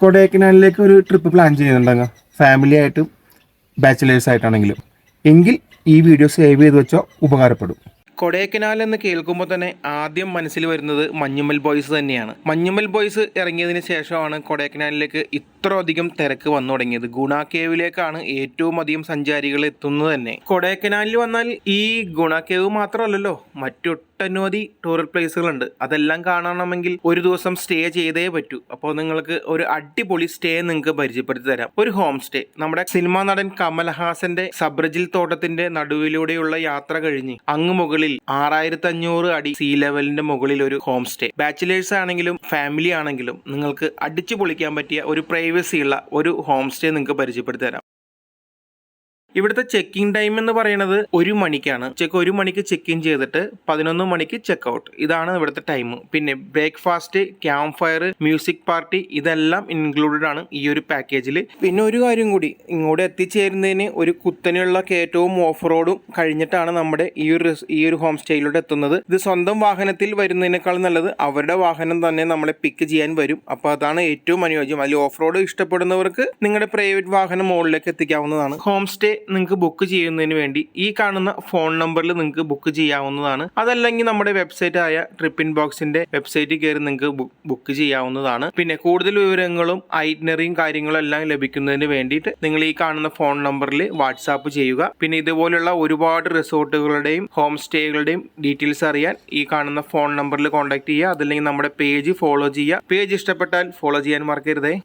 കൊടൈക്കനാലിലേക്ക് ഒരു trip plan ചെയ്യുന്നുണ്ടെങ്കിൽ family ആയിട്ടും ബാച്ചിലേഴ്സ് ആയിട്ടാണെങ്കിലും. എങ്കിൽ ഈ വീഡിയോ സേവ് ചെയ്ത് വെച്ചോ ഉപകാരപ്പെടും. കൊടൈക്കനാൽ എന്ന് കേൾക്കുമ്പോൾ തന്നെ ആദ്യം മനസ്സിൽ വരുന്നത് മഞ്ഞുമൽ ബോയ്സ് തന്നെയാണ്. മഞ്ഞുമൽ ബോയ്സ് ഇറങ്ങിയതിന് ശേഷമാണ് കൊടൈക്കനാലിലേക്ക് ഇത്രയധികം തിരക്ക് വന്നു തുടങ്ങിയത്. ഗുണ കേവിലേക്കാണ് ഏറ്റവും അധികം സഞ്ചാരികൾ എത്തുന്നത് തന്നെ. കൊടൈക്കനാലിൽ വന്നാൽ ഈ ഗുണ കേവ് മാത്രമല്ലല്ലോ മറ്റൊട്ടനവധി ടൂറിസ്റ്റ് പ്ലേസുകളുണ്ട് അതെല്ലാം കാണണമെങ്കിൽ ഒരു ദിവസം സ്റ്റേ ചെയ്തേ പറ്റൂ. അപ്പോൾ നിങ്ങൾക്ക് ഒരു അടിപൊളി സ്റ്റേ നിങ്ങൾക്ക് പരിചയപ്പെടുത്തി തരാം. ഒരു ഹോം സ്റ്റേ നമ്മുടെ സിനിമാ നടൻ കമൽഹാസന്റെ സബ്രജിൽ തോട്ടത്തിന്റെ നടുവിലൂടെയുള്ള യാത്ര കഴിഞ്ഞ് അങ്ങ് മുകളിൽ ആറായിരത്തി അഞ്ഞൂറ് അടി സീ ലെവലിന്റെ മുകളിൽ ഒരു ഹോം സ്റ്റേ ബാച്ചിലേഴ്സ് ആണെങ്കിലും ഫാമിലി ആണെങ്കിലും നിങ്ങൾക്ക് അടിച്ചു പൊളിക്കാൻ പറ്റിയ ഒരു പ്രൈവസി ഉള്ള ഒരു ഹോം സ്റ്റേ നിങ്ങൾക്ക് പരിചയപ്പെടുത്തി തരാം ഇവിടുത്തെ ചെക്കിംഗ് ടൈം എന്ന് പറയുന്നത് ഒരു മണിക്കാണ്. ചെക്ക് ഒരു മണിക്ക് ചെക്ക് ഇൻ ചെയ്തിട്ട് പതിനൊന്ന് മണിക്ക് ചെക്ക് ഔട്ട് ഇതാണ് ഇവിടുത്തെ ടൈം പിന്നെ breakfast camp fire music party ഇതെല്ലാം ഇൻക്ലൂഡഡ് ആണ് ഈ ഒരു പാക്കേജിൽ പിന്നെ ഒരു കാര്യം കൂടി ഇങ്ങോട്ട് എത്തിച്ചേരുന്നതിന് ഒരു കുത്തനെയുള്ള കയറ്റവും ഓഫ് റോഡും കഴിഞ്ഞിട്ടാണ് നമ്മുടെ ഈ ഒരു ഈ ഒരു ഹോം സ്റ്റേയിലോട്ട് എത്തുന്നത്. ഇത് സ്വന്തം വാഹനത്തിൽ വരുന്നതിനേക്കാൾ നല്ലത് അവരുടെ വാഹനം തന്നെ നമ്മളെ പിക്ക് ചെയ്യാൻ വരും. അപ്പോൾ അതാണ് ഏറ്റവും അനുയോജ്യം. അതിൽ ഓഫ് റോഡ് ഇഷ്ടപ്പെടുന്നവർക്ക് നിങ്ങളുടെ പ്രൈവറ്റ് വാഹനം മുകളിലേക്ക് എത്തിക്കാവുന്നതാണ്. ഹോം സ്റ്റേ നിങ്ങൾക്ക് ബുക്ക് ചെയ്യുന്നതിന് വേണ്ടി ഈ കാണുന്ന ഫോൺ നമ്പറിൽ നിങ്ങൾക്ക് ബുക്ക് ചെയ്യാവുന്നതാണ്. അതല്ലെങ്കിൽ നമ്മുടെ വെബ്സൈറ്റ് ആയ ട്രിപ്പിൻ ബോക്സിന്റെ വെബ്സൈറ്റിൽ കയറി നിങ്ങൾക്ക് ബുക്ക് ചെയ്യാവുന്നതാണ്. പിന്നെ കൂടുതൽ വിവരങ്ങളും ഐറ്റിനറിയും കാര്യങ്ങളും എല്ലാം ലഭിക്കുന്നതിന് വേണ്ടിയിട്ട് നിങ്ങൾ ഈ കാണുന്ന ഫോൺ നമ്പറിൽ വാട്സാപ്പ് ചെയ്യുക. പിന്നെ ഇതുപോലുള്ള ഒരുപാട് റിസോർട്ടുകളുടെയും ഹോം സ്റ്റേകളുടെയും ഡീറ്റെയിൽസ് അറിയാൻ ഈ കാണുന്ന ഫോൺ നമ്പറിൽ കോൺടാക്ട് ചെയ്യുക. അതല്ലെങ്കിൽ നമ്മുടെ പേജ് ഫോളോ ചെയ്യുക. പേജ് ഇഷ്ടപ്പെട്ടാൽ ഫോളോ ചെയ്യാൻ മറക്കരുതേ.